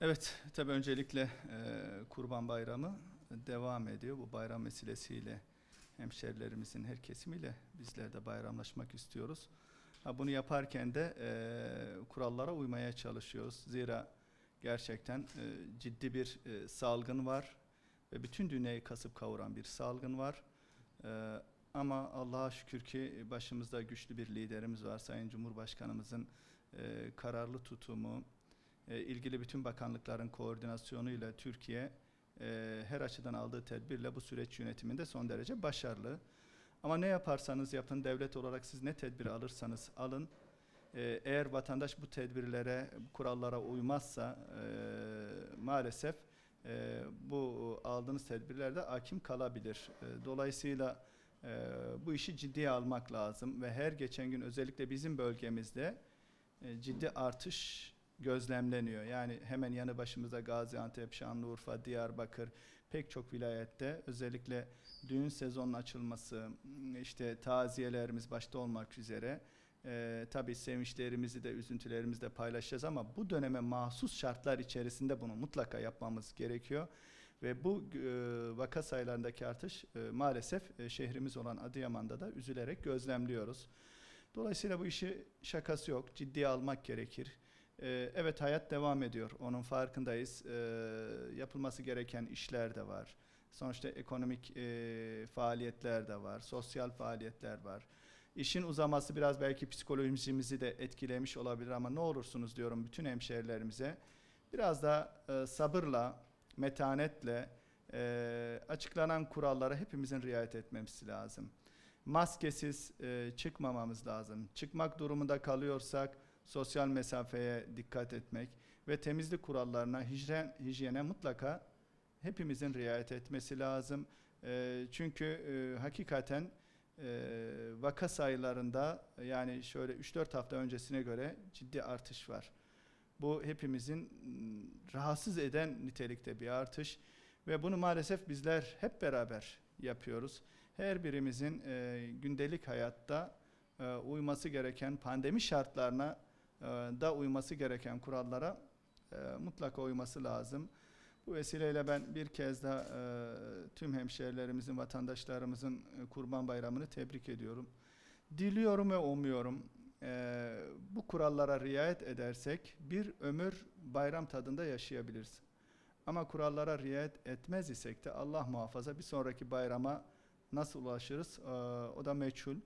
Evet, tabii öncelikle e, Kurban Bayramı devam ediyor. Bu bayram vesilesiyle hemşerilerimizin her kesimiyle bizler de bayramlaşmak istiyoruz. Ha, bunu yaparken de e, kurallara uymaya çalışıyoruz. Zira gerçekten e, ciddi bir e, salgın var ve bütün dünyayı kasıp kavuran bir salgın var. E, ama Allah'a şükür ki başımızda güçlü bir liderimiz var. Sayın Cumhurbaşkanımızın e, kararlı tutumu, e, ilgili bütün bakanlıkların koordinasyonuyla Türkiye e, her açıdan aldığı tedbirle bu süreç yönetiminde son derece başarılı. Ama ne yaparsanız yapın devlet olarak siz ne tedbir alırsanız alın e, eğer vatandaş bu tedbirlere, kurallara uymazsa maalesef bu aldığınız tedbirlerde hakim kalabilir. Dolayısıyla bu işi ciddiye almak lazım ve her geçen gün özellikle bizim bölgemizde ciddi artış gözlemleniyor. Yani hemen yanı başımızda Gaziantep, Şanlıurfa, Diyarbakır pek çok vilayette özellikle düğün sezonunun açılması, işte taziyelerimiz başta olmak üzere e, tabii sevinçlerimizi de üzüntülerimizi de paylaşacağız ama bu döneme mahsus şartlar içerisinde bunu mutlaka yapmamız gerekiyor. Ve bu e, vaka sayılarındaki artış e, maalesef e, şehrimiz olan Adıyaman'da da üzülerek gözlemliyoruz. Dolayısıyla bu işi şakası yok, ciddiye almak gerekir. Ee, evet hayat devam ediyor. Onun farkındayız. Ee, yapılması gereken işler de var. Sonuçta ekonomik e, faaliyetler de var. Sosyal faaliyetler var. İşin uzaması biraz belki psikolojimizi de etkilemiş olabilir ama ne olursunuz diyorum bütün hemşehrilerimize. Biraz da e, sabırla, metanetle e, açıklanan kurallara hepimizin riayet etmemiz lazım. Maskesiz e, çıkmamamız lazım. Çıkmak durumunda kalıyorsak sosyal mesafeye dikkat etmek ve temizlik kurallarına, hijyen, hijyene mutlaka hepimizin riayet etmesi lazım. E, çünkü e, hakikaten e, vaka sayılarında yani şöyle 3-4 hafta öncesine göre ciddi artış var. Bu hepimizin m, rahatsız eden nitelikte bir artış ve bunu maalesef bizler hep beraber yapıyoruz. Her birimizin e, gündelik hayatta e, uyması gereken pandemi şartlarına da uyması gereken kurallara e, mutlaka uyması lazım. Bu vesileyle ben bir kez daha e, tüm hemşehrilerimizin, vatandaşlarımızın e, Kurban Bayramı'nı tebrik ediyorum. Diliyorum ve umuyorum e, bu kurallara riayet edersek bir ömür bayram tadında yaşayabiliriz. Ama kurallara riayet etmez isek de Allah muhafaza bir sonraki bayrama nasıl ulaşırız e, o da meçhul.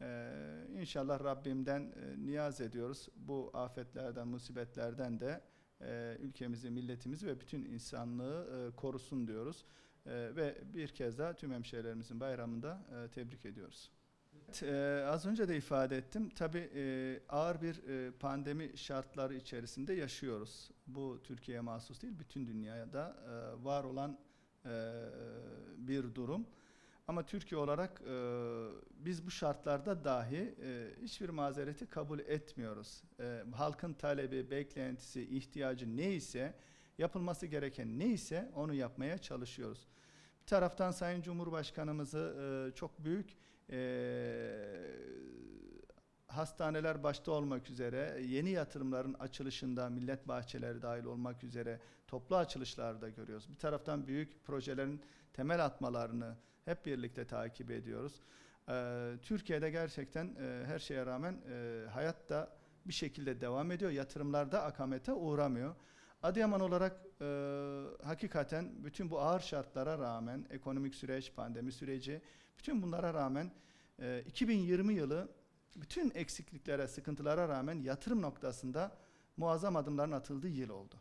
Ee, inşallah Rabbimden e, niyaz ediyoruz. Bu afetlerden, musibetlerden de e, ülkemizi, milletimizi ve bütün insanlığı e, korusun diyoruz. E, ve bir kez daha tüm hemşehrilerimizin bayramında e, tebrik ediyoruz. Evet, e, az önce de ifade ettim. Tabii e, ağır bir e, pandemi şartları içerisinde yaşıyoruz. Bu Türkiye'ye mahsus değil, bütün dünyada e, var olan e, bir durum. Ama Türkiye olarak e, biz bu şartlarda dahi e, hiçbir mazereti kabul etmiyoruz. E, halkın talebi, beklentisi, ihtiyacı neyse, yapılması gereken neyse onu yapmaya çalışıyoruz. Bir taraftan Sayın Cumhurbaşkanımızı e, çok büyük e, hastaneler başta olmak üzere yeni yatırımların açılışında millet bahçeleri dahil olmak üzere toplu açılışlarda görüyoruz. Bir taraftan büyük projelerin temel atmalarını hep birlikte takip ediyoruz. Ee, Türkiye'de gerçekten e, her şeye rağmen e, hayat da bir şekilde devam ediyor. Yatırımlarda akamete uğramıyor. Adıyaman olarak e, hakikaten bütün bu ağır şartlara rağmen ekonomik süreç, pandemi süreci, bütün bunlara rağmen e, 2020 yılı bütün eksikliklere, sıkıntılara rağmen yatırım noktasında muazzam adımların atıldığı yıl oldu.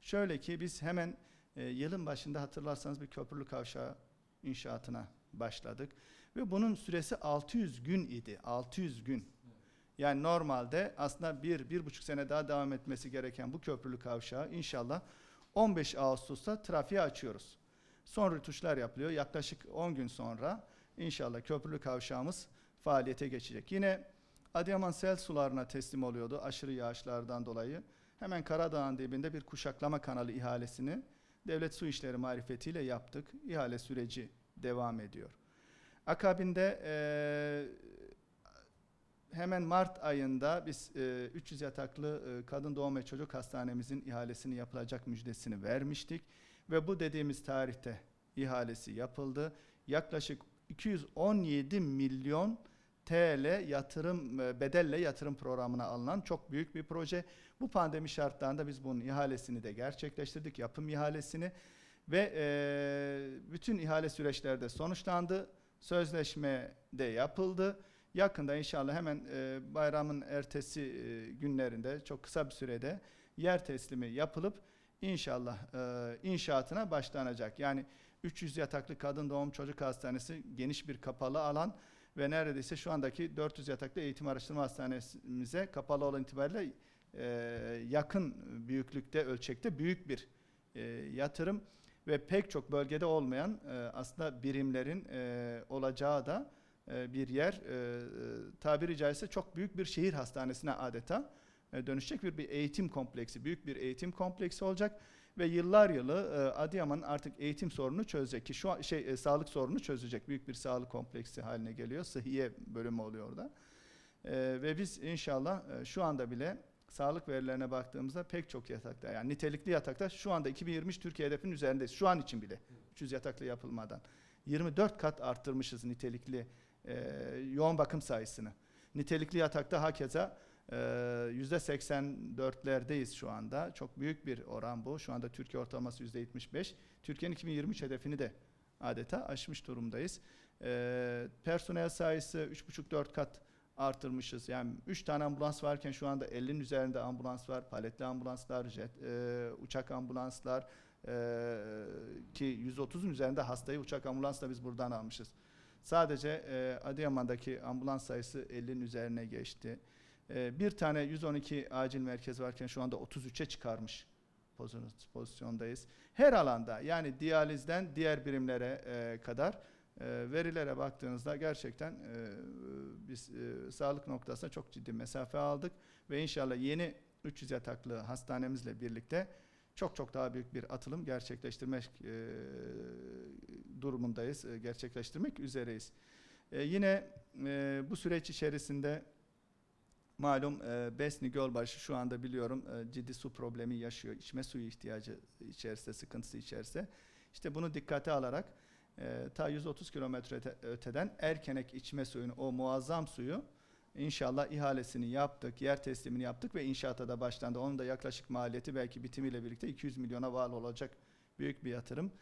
Şöyle ki biz hemen e, yılın başında hatırlarsanız bir köprülü kavşağı inşaatına başladık ve bunun süresi 600 gün idi. 600 gün. Yani normalde aslında bir, bir buçuk sene daha devam etmesi gereken bu köprülü kavşağı inşallah 15 Ağustos'ta trafiğe açıyoruz. Son rütuşlar yapılıyor. Yaklaşık 10 gün sonra inşallah köprülü kavşağımız faaliyete geçecek. Yine Adıyaman sel sularına teslim oluyordu aşırı yağışlardan dolayı. Hemen Karadağ'ın dibinde bir kuşaklama kanalı ihalesini Devlet Su İşleri marifetiyle yaptık. İhale süreci devam ediyor. Akabinde e, hemen Mart ayında biz e, 300 yataklı e, kadın doğum ve çocuk hastanemizin ihalesini yapılacak müjdesini vermiştik ve bu dediğimiz tarihte ihalesi yapıldı. Yaklaşık 217 milyon TL yatırım e, bedelle yatırım programına alınan çok büyük bir proje. Bu pandemi şartlarında biz bunun ihalesini de gerçekleştirdik, yapım ihalesini ve e, bütün ihale süreçleri de sonuçlandı. Sözleşme de yapıldı. Yakında inşallah hemen e, bayramın ertesi e, günlerinde çok kısa bir sürede yer teslimi yapılıp inşallah e, inşaatına başlanacak. Yani 300 yataklı kadın doğum çocuk hastanesi geniş bir kapalı alan ve neredeyse şu andaki 400 yataklı eğitim araştırma hastanemize kapalı olan itibariyle e, yakın büyüklükte ölçekte büyük bir e, yatırım ve pek çok bölgede olmayan e, aslında birimlerin e, olacağı da e, bir yer. E, tabiri caizse çok büyük bir şehir hastanesine adeta e, dönüşecek bir, bir eğitim kompleksi, büyük bir eğitim kompleksi olacak ve yıllar yılı e, Adıyaman artık eğitim sorununu çözecek ki şu an şey e, sağlık sorununu çözecek büyük bir sağlık kompleksi haline geliyor. Sıhhiye bölümü oluyor orada. E, ve biz inşallah e, şu anda bile sağlık verilerine baktığımızda pek çok yatakta yani nitelikli yatakta şu anda 2023 Türkiye hedefinin üzerindeyiz. Şu an için bile 300 yataklı yapılmadan 24 kat arttırmışız nitelikli e, yoğun bakım sayısını. Nitelikli yatakta hakeza %84'lerdeyiz şu anda. Çok büyük bir oran bu. Şu anda Türkiye ortalaması %75. Türkiye'nin 2023 hedefini de adeta aşmış durumdayız. E, personel sayısı 3,5-4 kat artırmışız. Yani 3 tane ambulans varken şu anda 50'nin üzerinde ambulans var. Paletli ambulanslar, jet, e, uçak ambulanslar e, ki 130'un üzerinde hastayı uçak ambulansla biz buradan almışız. Sadece e, Adıyaman'daki ambulans sayısı 50'nin üzerine geçti. E, bir tane 112 acil merkez varken şu anda 33'e çıkarmış pozisyon- pozisyondayız. Her alanda yani diyalizden diğer birimlere e, kadar e, verilere baktığınızda gerçekten e, biz sağlık noktasında çok ciddi mesafe aldık ve inşallah yeni 300 yataklı hastanemizle birlikte çok çok daha büyük bir atılım gerçekleştirmek durumundayız, gerçekleştirmek üzereyiz. Yine bu süreç içerisinde malum e, Besni Gölbaşı şu anda biliyorum e, ciddi su problemi yaşıyor, içme suyu ihtiyacı içerisinde, sıkıntısı içerisinde. İşte bunu dikkate alarak e, ta 130 kilometre öte- öteden Erkenek içme suyunu, o muazzam suyu inşallah ihalesini yaptık, yer teslimini yaptık ve inşaata da başlandı. Onun da yaklaşık maliyeti belki bitimiyle birlikte 200 milyona bağlı olacak büyük bir yatırım.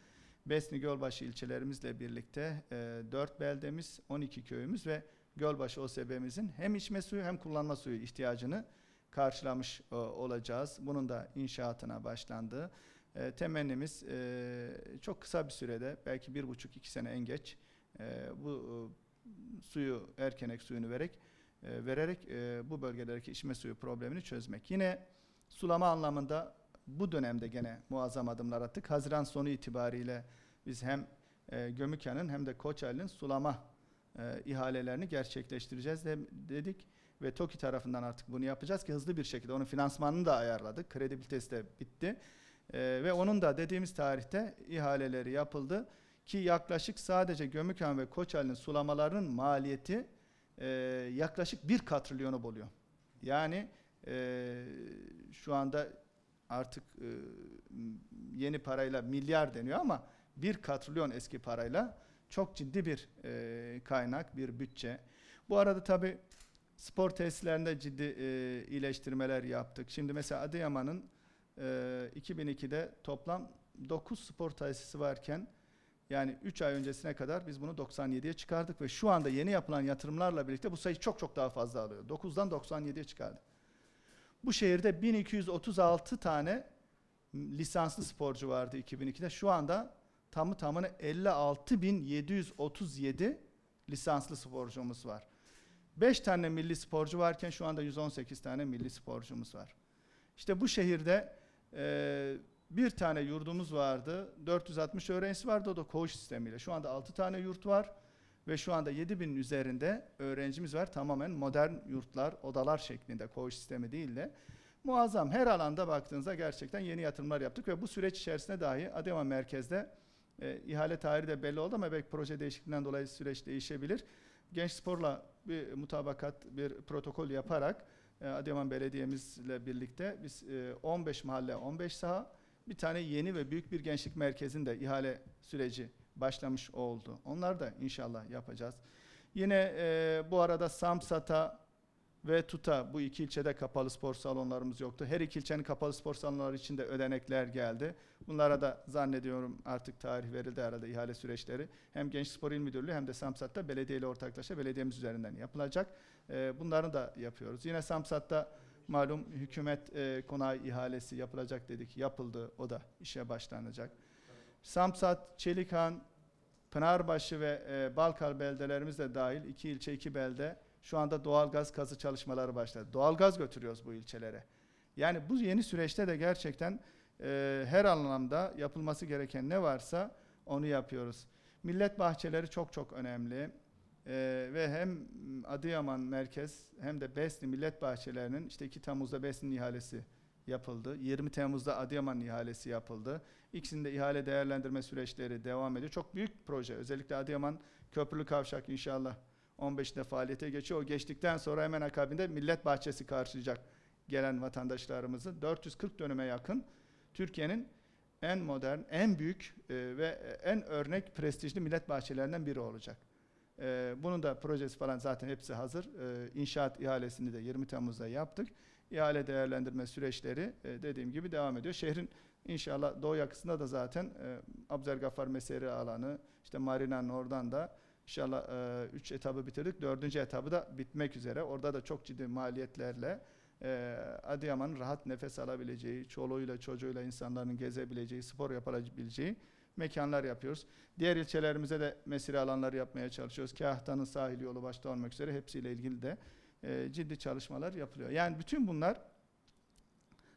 Besni Gölbaşı ilçelerimizle birlikte e, 4 beldemiz, 12 köyümüz ve Gölbaşı OSB'mizin hem içme suyu hem kullanma suyu ihtiyacını karşılamış e, olacağız. Bunun da inşaatına başlandı. E, temennimiz e, çok kısa bir sürede belki bir buçuk iki sene en geç e, bu e, suyu erkenek suyunu vererek e, vererek e, bu bölgelerdeki içme suyu problemini çözmek. Yine sulama anlamında bu dönemde gene muazzam adımlar attık. Haziran sonu itibariyle biz hem e, Gömüken'in hem de Koçel'in sulama e, ihalelerini gerçekleştireceğiz de, dedik ve TOKİ tarafından artık bunu yapacağız ki hızlı bir şekilde onun finansmanını da ayarladık. Kredibilitesi de bitti. E, ve onun da dediğimiz tarihte ihaleleri yapıldı ki yaklaşık sadece Gömüken ve Koçel'in sulamalarının maliyeti e, yaklaşık bir katrilyonu buluyor. Yani e, şu anda artık e, yeni parayla milyar deniyor ama bir katrilyon eski parayla çok ciddi bir e, kaynak, bir bütçe. Bu arada tabi spor tesislerinde ciddi e, iyileştirmeler yaptık. Şimdi mesela Adıyaman'ın e, 2002'de toplam 9 spor tesisi varken yani 3 ay öncesine kadar biz bunu 97'ye çıkardık ve şu anda yeni yapılan yatırımlarla birlikte bu sayı çok çok daha fazla alıyor. 9'dan 97'ye çıkardık. Bu şehirde 1236 tane lisanslı sporcu vardı 2002'de. Şu anda tamı tamına 56.737 lisanslı sporcumuz var. 5 tane milli sporcu varken şu anda 118 tane milli sporcumuz var. İşte bu şehirde e, bir tane yurdumuz vardı. 460 öğrencisi vardı o da koğuş sistemiyle. Şu anda 6 tane yurt var ve şu anda 7000'in üzerinde öğrencimiz var. Tamamen modern yurtlar, odalar şeklinde koğuş sistemi değil de muazzam. Her alanda baktığınızda gerçekten yeni yatırımlar yaptık ve bu süreç içerisinde dahi Adıyaman merkezde e, ihale tarihi de belli oldu ama belki proje değişikliğinden dolayı süreç değişebilir. Genç sporla bir mutabakat, bir protokol yaparak e, Adıyaman Belediye'mizle birlikte biz e, 15 mahalle, 15 saha, bir tane yeni ve büyük bir gençlik merkezinde ihale süreci başlamış oldu. Onlar da inşallah yapacağız. Yine e, bu arada Samsat'a ve TUT'a bu iki ilçede kapalı spor salonlarımız yoktu. Her iki ilçenin kapalı spor salonları için de ödenekler geldi. Bunlara da zannediyorum artık tarih verildi arada ihale süreçleri. Hem Genç Spor İl Müdürlüğü hem de Samsat'ta belediye ile ortaklaşa belediyemiz üzerinden yapılacak. E, bunları da yapıyoruz. Yine Samsat'ta malum hükümet e, konağı ihalesi yapılacak dedik. Yapıldı. O da işe başlanacak. Samsat, Çelikhan, Pınarbaşı ve e, Balkar beldelerimiz de dahil iki ilçe iki belde şu anda doğalgaz kazı çalışmaları başladı. Doğalgaz götürüyoruz bu ilçelere. Yani bu yeni süreçte de gerçekten e, her anlamda yapılması gereken ne varsa onu yapıyoruz. Millet bahçeleri çok çok önemli. E, ve hem Adıyaman merkez hem de Besni millet bahçelerinin işte 2 Temmuz'da Besni'nin ihalesi yapıldı. 20 Temmuz'da Adıyaman ihalesi yapıldı. İkisinde ihale değerlendirme süreçleri devam ediyor. Çok büyük proje. Özellikle Adıyaman Köprülü Kavşak inşallah 15'te faaliyete geçiyor. O geçtikten sonra hemen akabinde Millet Bahçesi karşılayacak gelen vatandaşlarımızı. 440 dönüme yakın Türkiye'nin en modern, en büyük e, ve en örnek prestijli millet bahçelerinden biri olacak. E, bunun da projesi falan zaten hepsi hazır. E, inşaat ihalesini de 20 Temmuz'da yaptık. İhale değerlendirme süreçleri e, dediğim gibi devam ediyor. Şehrin inşallah doğu yakasında da zaten e, Abzergafar Meseri alanı, işte Marina'nın oradan da İnşallah 3 etabı bitirdik. Dördüncü etabı da bitmek üzere. Orada da çok ciddi maliyetlerle e, Adıyaman'ın rahat nefes alabileceği, çoluğuyla çocuğuyla insanların gezebileceği, spor yapabileceği mekanlar yapıyoruz. Diğer ilçelerimize de mesire alanları yapmaya çalışıyoruz. Kahta'nın sahil yolu başta olmak üzere hepsiyle ilgili de e, ciddi çalışmalar yapılıyor. Yani bütün bunlar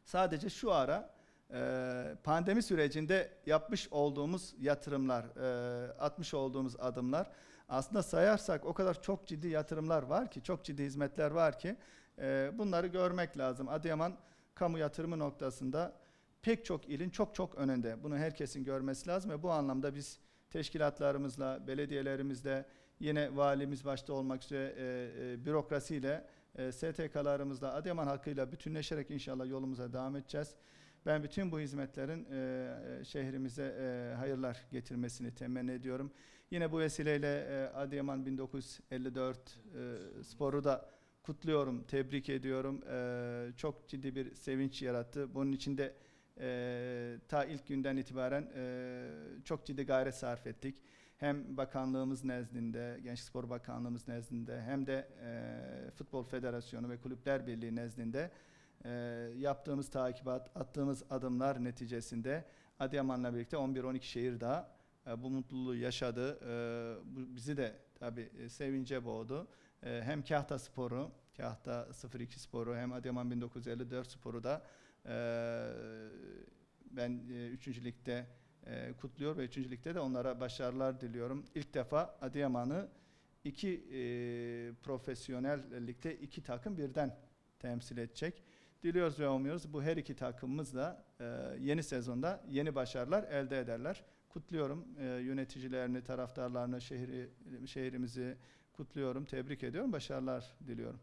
sadece şu ara e, pandemi sürecinde yapmış olduğumuz yatırımlar, e, atmış olduğumuz adımlar aslında sayarsak o kadar çok ciddi yatırımlar var ki, çok ciddi hizmetler var ki e, bunları görmek lazım. Adıyaman kamu yatırımı noktasında pek çok ilin çok çok önünde. Bunu herkesin görmesi lazım ve bu anlamda biz teşkilatlarımızla, belediyelerimizle, yine valimiz başta olmak üzere e, e, bürokrasiyle, e, STK'larımızla, Adıyaman halkıyla bütünleşerek inşallah yolumuza devam edeceğiz. Ben bütün bu hizmetlerin e, şehrimize e, hayırlar getirmesini temenni ediyorum. Yine bu vesileyle e, Adıyaman 1954 e, sporu da kutluyorum, tebrik ediyorum. E, çok ciddi bir sevinç yarattı. Bunun içinde e, ta ilk günden itibaren e, çok ciddi gayret sarf ettik. Hem bakanlığımız nezdinde, Gençlik Spor Bakanlığımız nezdinde hem de e, Futbol Federasyonu ve Kulüpler Birliği nezdinde e, yaptığımız takibat, attığımız adımlar neticesinde Adıyaman'la birlikte 11-12 şehir daha bu mutluluğu yaşadı. E, bu bizi de tabii e, sevince boğdu. E, hem Kahta Sporu, Kahta 02 Sporu hem Adıyaman 1954 Sporu da e, ben e, 3. ligde e, kutluyor ve 3. ligde de onlara başarılar diliyorum. İlk defa Adıyaman'ı iki e, profesyonel ligde iki takım birden temsil edecek. Diliyoruz ve umuyoruz bu her iki takımımız da e, yeni sezonda yeni başarılar elde ederler. Kutluyorum e, yöneticilerini, taraftarlarını, şehri, şehrimizi kutluyorum, tebrik ediyorum, başarılar diliyorum.